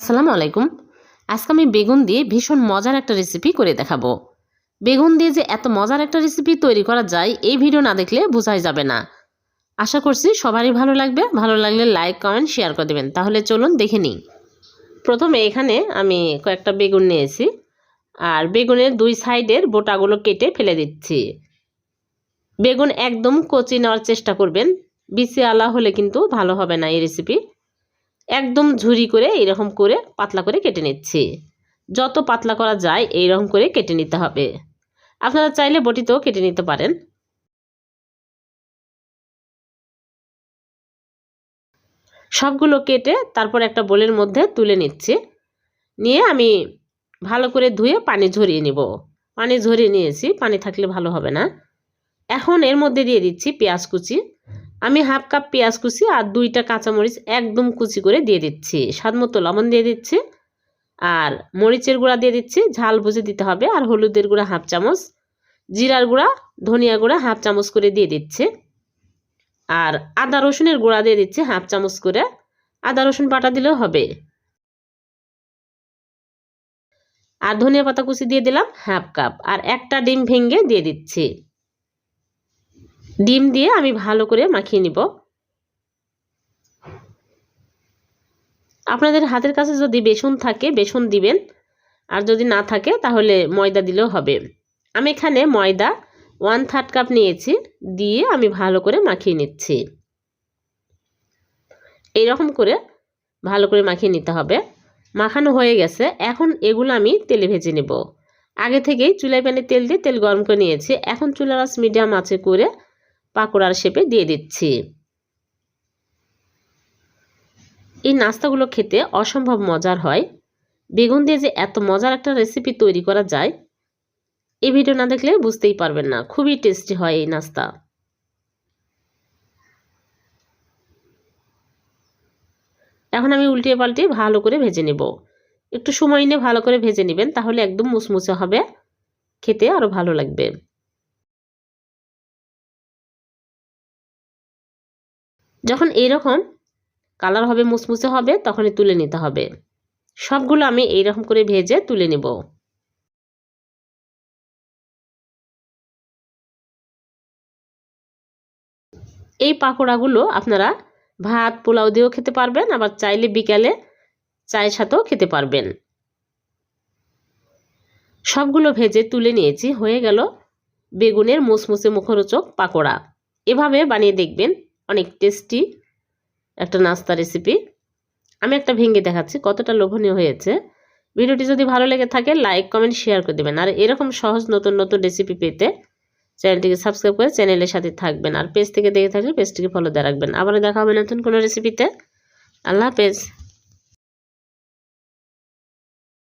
আসসালামু আলাইকুম। আজকে আমি বেগুন দিয়ে ভীষণ মজার একটা রেসিপি করে দেখাবো। বেগুন দিয়ে যে এত মজার একটা রেসিপি তৈরি করা যায়, এই ভিডিও না দেখলে বোঝাই যাবে না। আশা করছি সবারই ভালো লাগবে। ভালো লাগলে লাইক কমেন্ট শেয়ার করে দেবেন। তাহলে চলুন দেখে নিই। প্রথমে এখানে আমি কয়েকটা বেগুন নিয়েছি। আর বেগুনের দুই সাইডের বোটাগুলো কেটে ফেলে দিচ্ছি। বেগুন একদম কচি নেওয়ার চেষ্টা করবেন। বিসি আলা হলে কিন্তু ভালো হবে না এই রেসিপি একদম ঝুরি করে এইরকম করে পাতলা করে কেটে নিচ্ছি। যত পাতলা করা যায় এইরকম করে কেটে নিতে হবে। আপনারা চাইলে বটিতেও কেটে নিতে পারেন। সবগুলো কেটে তারপর একটা বোলের মধ্যে তুলে নিচ্ছি। নিয়ে আমি ভালো করে ধুয়ে পানি ঝরিয়ে নিব। পানি ঝরিয়ে নিয়েছি, পানি থাকলে ভালো হবে না। এখন এর মধ্যে দিয়ে দিচ্ছি পেঁয়াজ কুচি। আমি হাফ কাপ পেঁয়াজ কুচি আর দুইটা কাঁচামরিচ একদম কুচি করে দিয়ে দিচ্ছি। স্বাদ মতো লবণ দিয়ে দিচ্ছি আর মরিচের গুঁড়া দিয়ে দিচ্ছি। ঝাল বুঝে দিতে হবে। আর হলুদের গুঁড়া হাফ চামচ, জিরার গুঁড়া, ধনিয়া গুঁড়া হাফ চামচ করে দিয়ে দিচ্ছে। আর আদা রসুনের গুঁড়া দিয়ে দিচ্ছে হাফ চামচ করে। আদা রসুন বাটা দিলেও হবে। আর ধনিয়া পাতা কুচি দিয়ে দিলাম হাফ কাপ। আর একটা ডিম ভেঙে দিয়ে দিচ্ছি। ডিম দিয়ে আমি ভালো করে মাখিয়ে নিব। আপনাদের হাতের কাছে যদি বেসন থাকে, বেসন দিবেন। আর যদি না থাকে, তাহলে ময়দা দিলেও হবে। আমি এখানে ময়দা ওয়ান থার্ড কাপ নিয়েছি, দিয়ে আমি ভালো করে মাখিয়ে নিচ্ছি। এইরকম করে ভালো করে মাখিয়ে নিতে হবে। মাখানো হয়ে গেছে। এখন এগুলো আমি তেলে ভেজে নেব। আগে থেকেই চুলাই প্যানে তেল দিয়ে তেল গরম করে নিয়েছি। এখন চুলার আঁচ মিডিয়াম আছে করে পাকোড়ার শেপে দিয়ে দিচ্ছি। এই নাস্তাগুলো খেতে অসম্ভব মজার হয়। বেগুন দিয়ে যে এত মজার একটা রেসিপি তৈরি করা যায়, এই ভিডিও না দেখলে বুঝতেই পারবেন না। খুবই টেস্টি হয় এই নাস্তা। এখন আমি উল্টিয়ে পাল্টিয়ে ভালো করে ভেজে নেব। একটু সময় নিয়ে ভালো করে ভেজে নেবেন, তাহলে একদম মুচমুচে হবে। খেতে আরও ভালো লাগবে। যখন এইরকম কালার হবে, মুসমুসে হবে, তখনই তুলে নিতে হবে। সবগুলো আমি এইরকম করে ভেজে তুলে নেব। এই পাকোড়াগুলো আপনারা ভাত, পোলাও দিয়েও খেতে পারবেন, আবার চাইলে বিকালে চায়ের সাথেও খেতে পারবেন। সবগুলো ভেজে তুলে নিয়েছি, হয়ে গেল বেগুনের মুসমুসে মুখরোচক পাকোড়া। এভাবে বানিয়ে দেখবেন টেস্টি একটা নাস্তা রেসিপি আমি একটা ভেঙে দেখাচ্ছি, কতটা লোভনীয় হয়েছে। ভিডিওটি যদি ভালো লেগে থাকে লাইক কমেন্ট শেয়ার করে দেবেন। আর এরকম সহজ নতুন নতুন রেসিপি পেতে চ্যানেলটিকে সাবস্ক্রাইব করে চ্যানেলের সাথে থাকবেন। আর পেজ থেকে দেখে থাকলে পেজটিকে ফলো দিয়ে রাখবেন। আবারও দেখা হবে নতুন কোনো রেসিপিতে আল্লাহ হাফেজ।